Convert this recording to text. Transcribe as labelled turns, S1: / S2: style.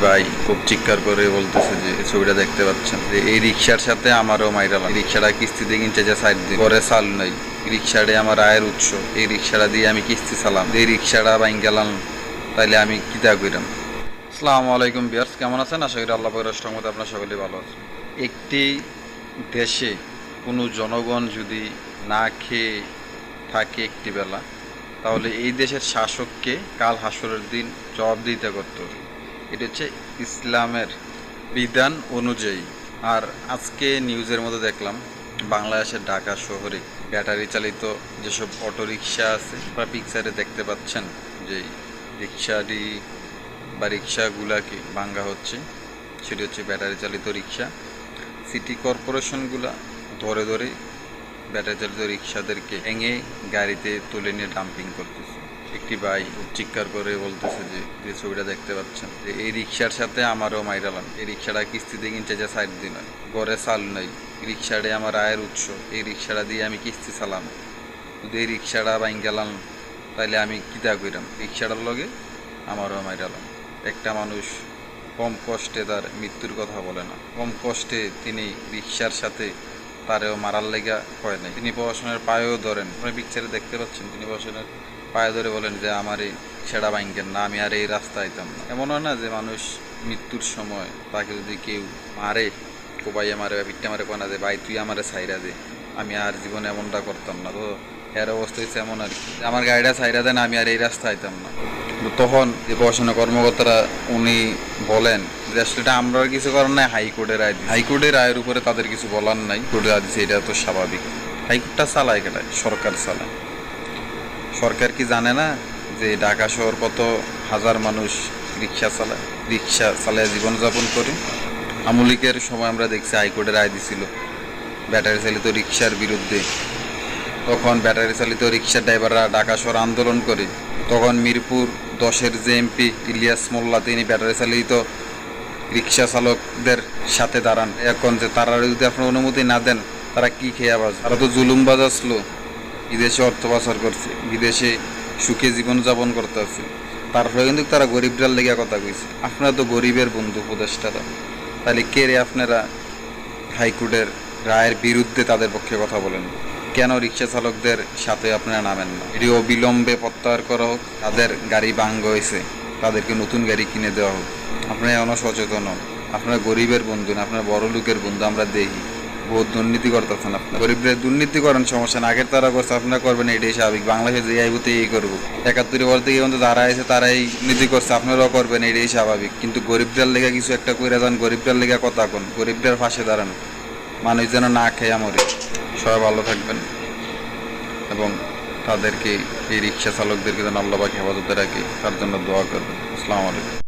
S1: ভাই খুব চিৎকার করে বলতেছে যে ছবিটা দেখতে পাচ্ছেন? যে, এই রিক্সার সাথে আমারও মাইরালাম রিক্সাটা কিস্তিতে কিনছে যে সাইড দিয়ে। ঘরে চাল নাই। রিক্সাটা আমার আয়ের উৎস। এই রিক্সাটা দিয়ে আমি কিস্তি চালাম। এই রিক্সাটা বাইন গেলাম তাইলে আমি কিতা কইরাম? আসসালামু আলাইকুম বিয়ার্স কেমন আছেন? আশা করি আল্লাহ পাকের রহমতে আপনার সকলেই ভালো আছেন। একটি দেশে কোনো জনগণ যদি না খেয়ে থাকে একটি বেলা, তাহলে এই দেশের শাসককে কাল হাসরের দিন জবাবদিহিতা করতে হবে। এটা হচ্ছে ইসলামের বিধান অনুযায়ী। আর আজকে নিউজের মধ্যে দেখলাম, বাংলাদেশের ঢাকা শহরে ব্যাটারি চালিত যেসব অটোরিকশা আছে বা পিকচারে দেখতে পাচ্ছেন যে রিক্সাটি বা রিক্সাগুলাকে ভাঙ্গা হচ্ছে। সেটি হচ্ছে ব্যাটারি চালিত রিক্সা সিটি কর্পোরেশনগুলা ধরে ধরে ব্যাটারি চালিত রিক্সাদেরকে ভেঙে গাড়িতে তুলে নিয়ে ডাম্পিং করতেছে। একটি ভাই চিৎকার করে বলতেছে যে যে ছবিটা দেখতে পাচ্ছেন। যে এই রিক্সার সাথে আমারও মাইরালাম এই রিক্সাটা কিস্তিতে কিনছে যে সাইড দিন ঘরে চাল নাই। রিক্সাটাই আমার আয়ের উৎস। এই রিক্সাটা দিয়ে আমি কিস্তি চালাম। যদি এই রিক্সাটা বাইন গেলাম তাইলে আমি কিতা কইরাম? রিক্সাটার লগে আমারও মাইরালাম একটা মানুষ কম কষ্টে তার মৃত্যুর কথা বলে না। কম কষ্টে তিনি রিক্সার সাথে তারেও মারার লেগা হয় নাই। তিনি পড়াশোনার পায়েও ধরেন। পিকচারে দেখতে পাচ্ছেন, তিনি পড়াশোনার পায়ে ধরে বলেন যে, আমার এই সেরা বাইঙ্গেন না আমি আর এই রাস্তা আইতাম না। এমন হয় না যে, মানুষ মৃত্যুর সময় তাকে যদি কেউ মারে কোবাইয়া মারে বা পিঠটা মারে কোনা যে ভাই, তুই আমারে সাইরা দে। আমি আর জীবনে এমনটা করতাম না। তো এর অবস্থা হচ্ছে এমন আর কি। আমার গাড়িটা সাইরা দেন, আমি আর এই রাস্তা আইতাম না। তখন যে পড়াশোনা কর্মকর্তারা উনি বলেন যে, আসলে এটা আমরা কিছু করার নাই, হাইকোর্টের রায়। হাইকোর্টের রায়ের উপরে তাদের কিছু বলার নাই। কোর্টের রায় দিচ্ছে এটা তো স্বাভাবিক। হাইকোর্টটা চালায় কেটায়, সরকার চালায়। সরকার কি জানে না যে ঢাকা শহর কত হাজার মানুষ রিক্সা চালায় রিক্সা চালায় জীবনযাপন করে? আমলিকের সময় আমরা দেখছি হাইকোর্টের রায় দিছিল, ব্যাটারি চালিত রিক্সার বিরুদ্ধে। তখন ব্যাটারি চালিত রিক্সার ড্রাইভাররা ঢাকা শহর আন্দোলন করে। তখন মিরপুর দশের যে এমপি ইলিয়াস মোল্লা, তিনি ব্যাটারি চালিত রিক্সা চালকদের সাথে দাঁড়ান। এখন যে তারা যদি আপনার অনুমতি না দেন, তারা কি খেয়ে বাজ তারা তো জুলুম বাজাসলো বিদেশে অর্থ পাচার করছে, বিদেশে সুখে জীবনযাপন করতে আছে। তারপরে কিন্তু তারা গরিবরার লেগে কথা কইছে। আপনারা তো গরিবের বন্ধু উপদেষ্টারা। তাহলে কে রে আপনারা হাইকোর্টের রায়ের বিরুদ্ধে তাদের পক্ষে কথা বলেন? কেন রিক্সা চালকদের সাথে আপনারা নামেন না? এটি অবিলম্বে প্রত্যাহার করা হোক। তাদের গাড়ি ভাঙ্গ হয়েছে। তাদেরকে নতুন গাড়ি কিনে দেওয়া হোক। আপনারা এখনও সচেতন হন। আপনারা গরিবের বন্ধু না, আপনারা বড় লোকের বন্ধু, আমরা দেখি বহুত দুর্নীতি করতেছেন আপনার। গরিবদের দুর্নীতি করেন, সমস্যা না আগের তারা করছে, আপনারা করবেন, এটাই স্বাভাবিক। বাংলাদেশে যে আইবতে এই করব। একাত্তরে গিয়ে কিন্তু যারা আছে, তারাই নীতি করছে, আপনারাও করবেন, এটাই স্বাভাবিক। কিন্তু গরিবদের লেগে কিছু একটা করে যান, গরিবদের লেগে কথা কোন, গরিবদের পাশে দাঁড়ান। মানুষ যেন না খেয়ে মরে। সবাই ভালো থাকবেন এবং তাদেরকে, এই রিক্সা চালকদেরকে যেন আল্লাহবাক হেফাজতে রাখে, তার জন্য দোয়া করবেন। আসসালামু আলাইকুম।